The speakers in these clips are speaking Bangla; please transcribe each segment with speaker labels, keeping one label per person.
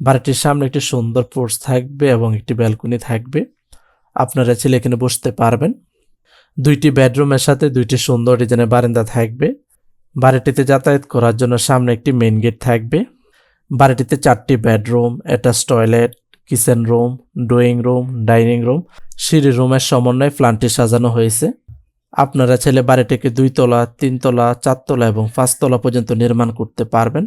Speaker 1: বাড়িটির সামনে একটি সুন্দর পোর্চ থাকবে এবং একটি ব্যালকনি থাকবে। আপনারা ছেলে এখানে বসতে পারবেন। দুইটি বেডরুমের সাথে দুইটি সুন্দর ডিজাইনের বারান্দা থাকবে। বাড়িটিতে যাতায়াত করার জন্য সামনে একটি মেইন গেট থাকবে। বাড়িটিতে চারটি bedroom, attach toilet, kitchen room, drawing room, dining room, সিঁড়ি রুমের সমন্বয়ে প্ল্যানটি সাজানো হয়েছে। আপনারা ছেলে বাড়িটিকে দুইতলা তিনতলা চারতলা এবং পাঁচতলা পর্যন্ত নির্মাণ করতে পারবেন।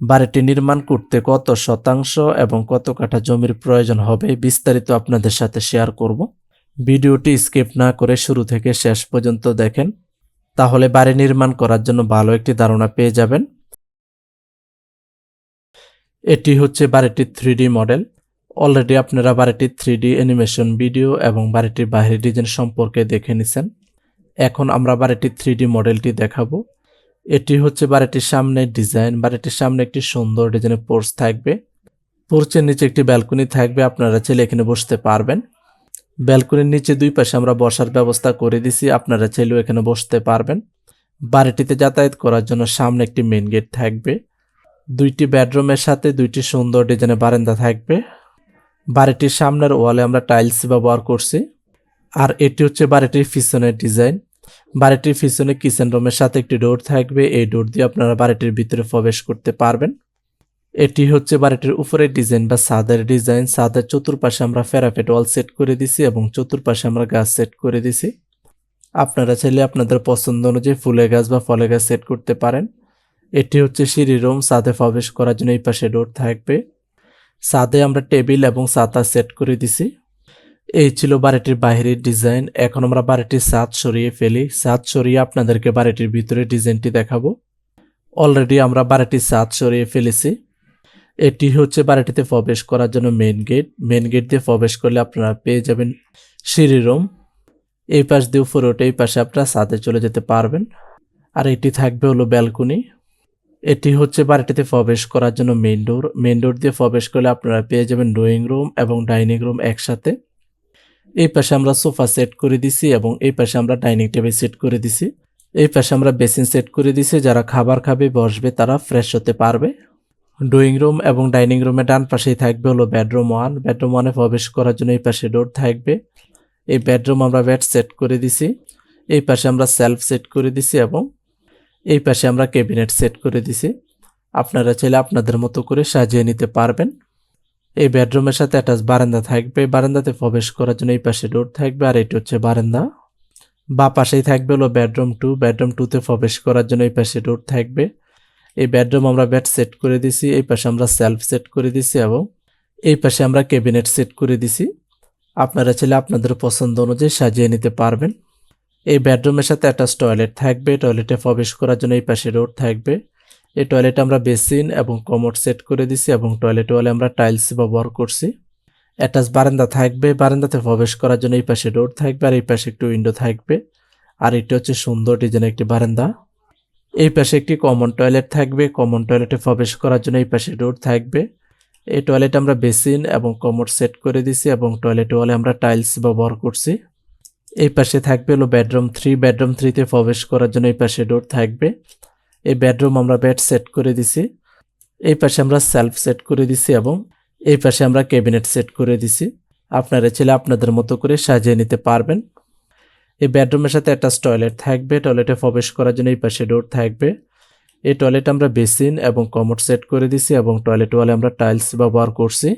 Speaker 1: বাড়িটি নির্মাণ করতে কত শতাংশ এবং কত কাঠা জমির প্রয়োজন হবে বিস্তারিত আপনাদের সাথে শেয়ার করব। ভিডিওটি স্কিপ না করে শুরু থেকে শেষ পর্যন্ত দেখেন, তাহলে বাড়ি নির্মাণ করার জন্য ভালো একটি ধারণা পেয়ে যাবেন। এটি হচ্ছে বাড়িটির থ্রি মডেল। অলরেডি আপনারা বাড়িটির থ্রি অ্যানিমেশন ভিডিও এবং বাড়িটির বাইরের ডিজাইন সম্পর্কে দেখে নিছেন। এখন আমরা বাড়িটির থ্রি মডেলটি দেখাবো। এটি হচ্ছে বাড়িটির সামনে ডিজাইন। বাড়িটির সামনে একটি সুন্দর ডিজাইনের পোর্চ থাকবে। পোর্চের নিচে একটি ব্যালকনি থাকবে, আপনারা চাইলে এখানে বসতে পারবেন। ব্যালকনির নিচে দুই পাশে আমরা বসার ব্যবস্থা করে দিছি, আপনারা চাইলেও এখানে বসতে পারবেন। বাড়িটিতে যাতায়াত করার জন্য সামনে একটি মেন গেট থাকবে। দুইটি বেডরুমের সাথে দুইটি সুন্দর ডিজাইনের বারান্দা থাকবে। বাড়িটির সামনের ওয়ালে আমরা টাইলস ব্যবহার করছি। আর এটি হচ্ছে বাড়িটির পিছনের ডিজাইন বাড়িটির পিছনে কিচেন রুমের সাথে একটি ডোর থাকবে। এই ডোর দিয়ে আপনারা বাড়িটির ভিতরে প্রবেশ করতে পারবেন। এটি হচ্ছে বাড়িটির উপরের ডিজাইন বা ছাদের ডিজাইন ছাদের চতুর্পাশে আমরা ফেরাফেট ওয়াল সেট করে দিছি এবং চতুর্পাশে আমরা গাছ সেট করে দিছি। আপনারা চাইলে আপনাদের পছন্দ অনুযায়ী ফুলের গাছ বা ফলের গাছ সেট করতে পারেন। এটি হচ্ছে সিঁড়ি রুম সাদে প্রবেশ করার জন্য এই পাশে ডোর থাকবে। সাদে আমরা টেবিল এবং ছাতা সেট করে দিছি। এই ছিল বাড়িটির বাইরের ডিজাইন। এখন আমরা বাড়িটির ছাদ সরিয়ে ফেলি। ছাদ সরিয়ে আপনাদেরকে বাড়িটির ভিতরে ডিজাইনটি দেখাবো। অলরেডি আমরা বাড়িটির ছাদ সরিয়ে ফেলেছি। এটি হচ্ছে বাড়িটিতে প্রবেশ করার জন্য মেন গেট মেন গেট দিয়ে প্রবেশ করলে আপনারা পেয়ে যাবেন সিঁড়ি রুম। এই পাশ দিয়ে উপরে ওঠে এই পাশে আপনারা সাথে চলে যেতে পারবেন। আর এটি থাকবে হলো ব্যালকনি এটি হচ্ছে বাড়িটিতে প্রবেশ করার জন্য মেন ডোর মেন ডোর দিয়ে প্রবেশ করলে আপনারা পেয়ে যাবেন ড্রয়িং রুম এবং ডাইনিং রুম একসাথে। এই পাশে আমরা সোফা সেট করে দিছি এবং এই পাশে আমরা ডাইনিং টেবিল সেট করে দিছি। এই পাশে আমরা বেসিন সেট করে দিছি, যারা খাবার খাবে, বসবে, তারা ফ্রেশ হতে পারবে। ড্রয়িং রুম এবং ডাইনিং রুমে ডান পাশেই থাকবে হলো বেডরুম ওয়ান। বেডরুম ওয়ানে প্রবেশ করার জন্য এই পাশে ডোর থাকবে। এই বেডরুম আমরা বেড সেট করে দিছি। এই পাশে আমরা সেলফ সেট করে দিছি এবং এই পাশে আমরা ক্যাবিনেট সেট করে দিছি। আপনারা চাইলে আপনাদের মতো করে সাজিয়ে নিতে পারবেন। এই বেডরুমের সাথে অ্যাটাচ বারান্দা থাকবে। বারান্দাতে প্রবেশ করার জন্য এই পাশে ডোর থাকবে আর এটি হচ্ছে বারান্দা। বা পাশেই থাকবে হলো বেডরুম টু বেডরুম টুতে প্রবেশ করার জন্য এই পাশে ডোর থাকবে। এই বেডরুম আমরা বেড সেট করে দিছি। এই পাশে আমরা সেলফ সেট করে দিছি এবং এই পাশে আমরা ক্যাবিনেট সেট করে দিছি। আপনারা চাইলে আপনাদের পছন্দ অনুযায়ী সাজিয়ে নিতে পারবেন। এই বেডরুমের সাথে অ্যাটাচ টয়লেট থাকবে। টয়লেটে প্রবেশ করার জন্য এই পাশে ডোর থাকবে। এই টয়লেটে আমরা বেসিন এবং কমোড সেট করে দিছি এবং টয়লেট ওয়ালে আমরা টাইলস ব্যবহার করছি। অ্যাটাচ বারান্দা থাকবে, বারান্দাতে প্রবেশ করার জন্য এই পাশে ডোর থাকবে আর এই পাশে একটু উইন্ডো থাকবে। আর এটি হচ্ছে সুন্দর ডিজাইন একটি বারান্দা। এই পাশে একটি কমন টয়লেট থাকবে কমন টয়লেটে প্রবেশ করার জন্য এই পাশে ডোর থাকবে। এই টয়লেট আমরা বেসিন এবং কমোড সেট করে দিছি এবং টয়লেট ওয়ালে আমরা টাইলস ব্যবহার করছি। এই পাশে থাকবে হলো বেডরুম থ্রি বেডরুম থ্রিতে প্রবেশ করার জন্য এই পাশে ডোর থাকবে। এই বেডরুম আমরা বেড সেট করে দিছি। এই পাশে আমরা সেলফ সেট করে দিছি এবং এই পাশে আমরা ক্যাবিনেট সেট করে দিছি। আপনারা ছেলে আপনাদের মতো করে সাজিয়ে নিতে পারবেন। এই বেডরুমের সাথে একটা টয়লেট থাকবে। টয়লেটে প্রবেশ করার জন্য এই পাশে ডোর থাকবে। এই টয়লেট আমরা বেসিন এবং কমোড সেট করে দিছি এবং টয়লেট ওয়ালে আমরা টাইলস ব্যবহার করছি।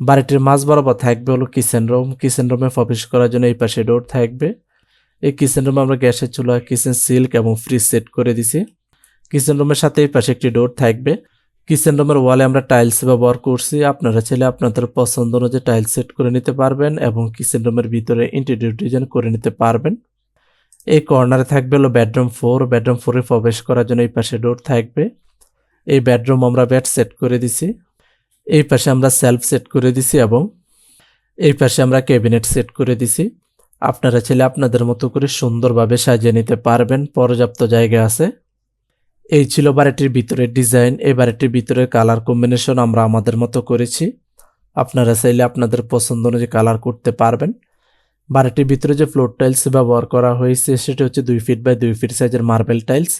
Speaker 1: বাড়িটির মাঝ বরাবর থাকবে হলো কিচেন রুম কিচেন রুমে প্রবেশ করার জন্য এই পাশে ডোর থাকবে। এই কিচেন রুমে আমরা গ্যাসের চুলা কিচেন সিল্ক এবং ফ্রিজ সেট করে দিছি। কিচেন রুমের সাথে এই পাশে একটি ডোর থাকবে। কিচেন রুমের ওয়ালে আমরা টাইলস ব্যবহার করছি। আপনারা চাইলে আপনাদের পছন্দ অনুযায়ী টাইলস সেট করে নিতে পারবেন এবং কিচেন রুমের ভিতরে ইন্টেরিয়র ডিজাইন করে নিতে পারবেন। এই কর্নারে থাকবে হলো বেডরুম ফোর বেডরুম ফোরে প্রবেশ করার জন্য এই পাশে ডোর থাকবে। এই বেডরুম আমরা বেড সেট করে দিছি। এই পাশে আমরা সেলফ সেট করে দিছি এবং এই পাশে আমরা ক্যাবিনেট সেট করে দিছি। আপনারা চাইলে আপনাদের মতো করে সুন্দরভাবে সাজিয়ে নিতে পারবেন। পর্যাপ্ত জায়গা আছে। এই ছিল বাড়িটির ভিতরের ডিজাইন, এই বাড়িটির ভিতরে কালার কম্বিনেশন আমরা আমাদের মতো করেছি। আপনারা চাইলে আপনাদের পছন্দ অনুযায়ী কালার করতে পারবেন। বাড়িটির ভিতরে যে ফ্লোর টাইলস ব্যবহার করা হয়েছে, সেটা হচ্ছে দুই ফিট বাই দুই ফিট সাইজের মার্বেল টাইলস।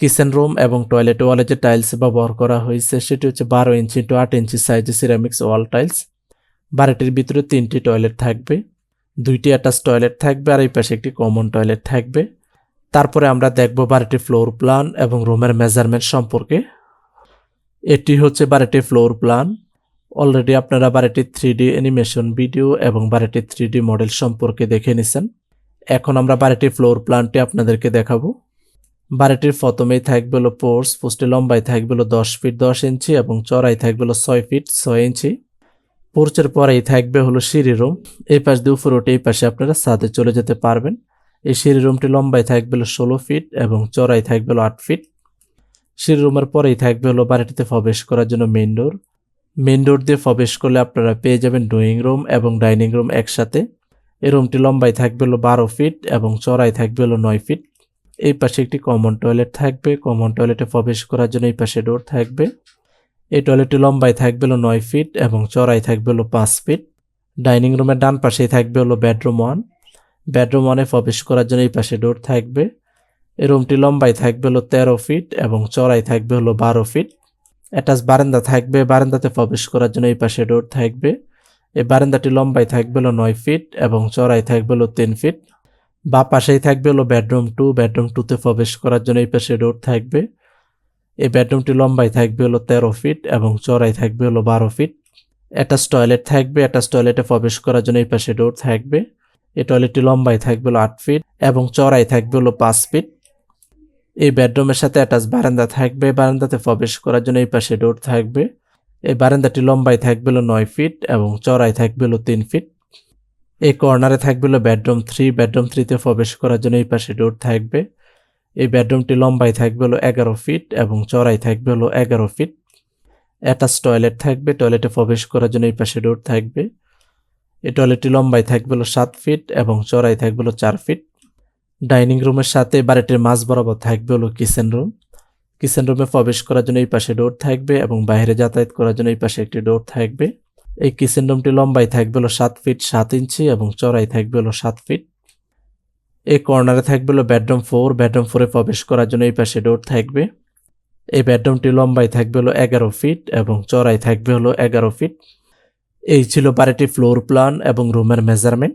Speaker 1: কিচেন রুম এবং টয়লেট ওয়ালে যে টাইলস ব্যবহার করা হয়েছে, সেটি হচ্ছে বারো ইঞ্চি টু আট ইঞ্চি সাইজের সিরামিক্স ওয়াল টাইলস। বাড়িটির ভিতরে তিনটি টয়লেট থাকবে, দুইটি অ্যাটাচ টয়লেট থাকবে আর এই পাশে একটি কমন টয়লেট থাকবে। তারপরে আমরা দেখব বাড়িটির ফ্লোর প্ল্যান এবং রুমের মেজারমেন্ট সম্পর্কে। এটি হচ্ছে বাড়িটির ফ্লোর প্ল্যান অলরেডি আপনারা বাড়িটির থ্রি ডি অ্যানিমেশন ভিডিও এবং বাড়িটির থ্রি ডি মডেল সম্পর্কে দেখে নিছেন। এখন আমরা বাড়িটির ফ্লোর প্ল্যানটি আপনাদেরকে দেখাবো। বাড়িটির প্রথমেই থাকবে হলো পোর্স পোস্টে লম্বাই থাকবে হলো দশ ফিট দশ ইঞ্চি এবং চড়াই থাকবে হলো ছয় ফিট ছয় ইঞ্চি পোর্চের পরেই থাকবে হলো সিঁড়ি রুম এই পাশ দিয়ে উপরে উঠে এই পাশে আপনারা ছাদে চলে যেতে পারবেন। এই সিঁড়ি রুমটি লম্বাই থাকবে ষোলো ফিট এবং চড়াই থাকবে আট ফিট। সিঁড়ি রুমের পরেই থাকবে হলো বাড়িটিতে প্রবেশ করার জন্য মেইন ডোর। মেইন ডোর দিয়ে প্রবেশ করলে আপনারা পেয়ে যাবেন ড্রয়িং রুম এবং ডাইনিং রুম একসাথে। এই রুমটি লম্বাই থাকবে হলো বারো ফিট এবং চড়াই থাকবে হলো নয় ফিট। এই পাশে একটি কমন টয়লেট থাকবে। কমন টয়লেটে প্রবেশ করার জন্য এই পাশে ডোর থাকবে। এই টয়লেটটি লম্বাই থাকবে হলো নয় ফিট এবং চড়াই থাকবে হলো পাঁচ ফিট। ডাইনিং রুমের ডান পাশেই থাকবে হলো বেডরুম ওয়ান। বেডরুম ওয়ানে প্রবেশ করার জন্য এই পাশে ডোর থাকবে। এই রুমটি লম্বাই থাকবে হলো তেরো ফিট এবং চড়াই থাকবে হলো বারো ফিট। অ্যাটাচ বারান্দা থাকবে, বারান্দাতে প্রবেশ করার জন্য এই পাশে ডোর থাকবে। এই বারান্দাটি লম্বাই থাকবে হলো নয় ফিট এবং চড়াই থাকবে হলো তিন ফিট। বা পাশেই থাকবে হলো বেডরুম টু, বেডরুম টুতে প্রবেশ করার জন্য এই পাশে ডোর থাকবে। এই বেডরুমটি লম্বাই থাকবে হলো তেরো ফিট এবং চড়াই থাকবে হলো বারো ফিট। অ্যাটাচ টয়লেট থাকবে, অ্যাটাচ টয়লেটে প্রবেশ করার জন্য এই পাশে ডোর থাকবে। এই টয়লেটটি লম্বাই থাকবে হলো আট ফিট এবং চড়াই থাকবে হলো পাঁচ ফিট। এই বেডরুমের সাথে অ্যাটাচ বারান্দা থাকবে। বারান্দাতে প্রবেশ করার জন্য এই পাশে ডোর থাকবে। এই বারান্দাটি লম্বাই থাকবে হলো নয় ফিট এবং চড়াই থাকবে হলো তিন ফিট। এই কর্নারে থাকবে হলো বেডরুম থ্রি। বেডরুম থ্রিতে প্রবেশ করার জন্য এই পাশে ডোর থাকবে। এই বেডরুমটি লম্বাই থাকবে হলো এগারো ফিট এবং চড়াই থাকবে হলো এগারো ফিট। অ্যাটাচ টয়লেট থাকবে। টয়লেটে প্রবেশ করার জন্য এই পাশে ডোর থাকবে। এই টয়লেটটি লম্বাই থাকবে হলো সাত ফিট এবং চড়াই থাকবে হলো চার ফিট। ডাইনিং রুমের সাথে বাড়িটির মাঝ বরাবর থাকবে হলো কিচেন রুম। কিচেন রুমে প্রবেশ করার জন্য এই পাশে ডোর থাকবে এবং বাইরে যাতায়াত করার জন্য এই পাশে একটি ডোর থাকবে। এই কিচেন রুমটি লম্বাই থাকবে হলো সাত ফিট সাত ইঞ্চি এবং চড়াই থাকবে হলো সাত ফিট। এই কর্নারে থাকবে হলো বেডরুম ফোর। বেডরুম ফোরে প্রবেশ করার জন্য এই পাশে ডোর থাকবে। এই বেডরুমটি লম্বাই থাকবে হলো এগারো ফিট এবং চড়াই থাকবে হলো এগারো ফিট। এই ছিল বাড়িটির ফ্লোর প্ল্যান এবং রুমের মেজারমেন্ট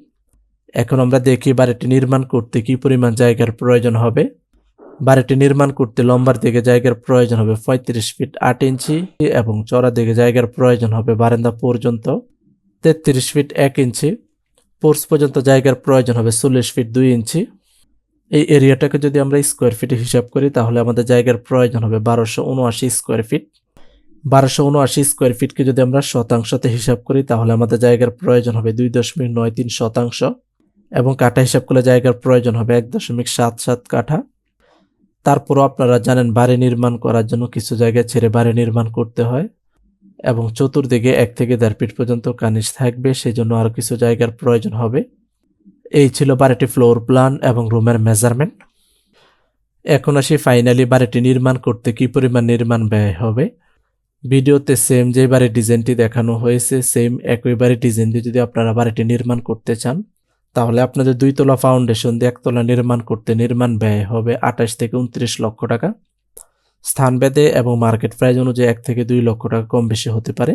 Speaker 1: এখন আমরা দেখি বাড়িটি নির্মাণ করতে কি পরিমাণ জায়গার প্রয়োজন হবে। বাড়িটি নির্মাণ করতে লম্বার দিকে জায়গার প্রয়োজন হবে পঁয়ত্রিশ ফিট আট ইঞ্চি এবং চড়া দিকে জায়গার প্রয়োজন হবে বারান্দা পর্যন্ত তেত্রিশ ফিট এক ইঞ্চি। পোর্স পর্যন্ত জায়গার প্রয়োজন হবে চল্লিশ ফিট দুই ইঞ্চি। এই এরিয়াটাকে যদি আমরা স্কোয়ার ফিটে হিসাব করি, তাহলে আমাদের জায়গার প্রয়োজন হবে বারোশো উনআশি স্কোয়ার ফিট বারোশো উনআশি স্কোয়ার ফিটকে যদি আমরা শতাংশতে হিসাব করি, তাহলে আমাদের জায়গার প্রয়োজন হবে দুই দশমিক নয় তিন শতাংশ এবং কাঠা হিসাব করলে জায়গার প্রয়োজন হবে এক দশমিক সাত সাত কাঠা। তারপরও আপনারা জানেন বাড়ি নির্মাণ করার জন্য কিছু জায়গায় ছেড়ে বাড়ি নির্মাণ করতে হয় এবং চতুর্দিকে এক থেকে দেড় ফিট পর্যন্ত কানিস থাকবে সেই জন্য আরও কিছু জায়গার প্রয়োজন হবে। এই ছিল বাড়িটি ফ্লোর প্ল্যান এবং রুমের মেজারমেন্ট এখন আসি ফাইনালি বাড়িটি নির্মাণ করতে কি পরিমাণ নির্মাণ ব্যয় হবে? ভিডিওতে সেম যে বাড়ির ডিজাইনটি দেখানো হয়েছে সেম একই বাড়ির ডিজাইন দিয়ে যদি আপনারা বাড়িটি নির্মাণ করতে চান, তাহলে আপনাদের দুইতলা ফাউন্ডেশন দিয়ে একতলা নির্মাণ করতে নির্মাণ ব্যয় হবে আঠাশ থেকে উনত্রিশ লক্ষ টাকা। স্থানভেদে এবং মার্কেট প্রাইস অনুযায়ী এক থেকে দুই লক্ষ টাকা কম বেশি হতে পারে।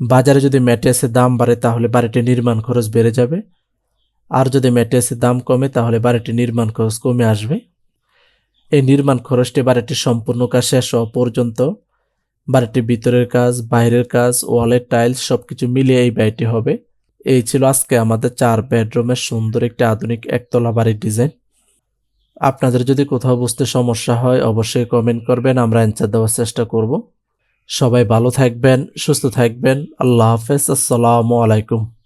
Speaker 1: বাজারে যদি ম্যাট্রিয়াসের দাম বাড়ে, তাহলে বাড়িটির নির্মাণ খরচ বেড়ে যাবে। আর যদি ম্যাট্রিয়াসের দাম কমে, তাহলে বাড়িটির নির্মাণ খরচ কমে আসবে। এই নির্মাণ খরচটি বাড়িটির সম্পূর্ণ কাজ শেষ হওয়া পর্যন্ত বাড়িটির ভিতরের কাজ, বাইরের কাজ, ওয়ালের টাইলস, সবকিছু মিলিয়ে এই বাড়িটি হবে। এই ছিল আজকে আমাদের চার বেডরুমের সুন্দর একটি আধুনিক একতলা বাড়ির ডিজাইন। আপনাদের যদি কোথাও বুঝতে সমস্যা হয়, অবশ্যই কমেন্ট করবেন, আমরা অ্যান্সার দেওয়ার চেষ্টা করব। সবাই ভালো থাকবেন, সুস্থ থাকবেন। আল্লাহ হাফেজ, আসসালামু আলাইকুম।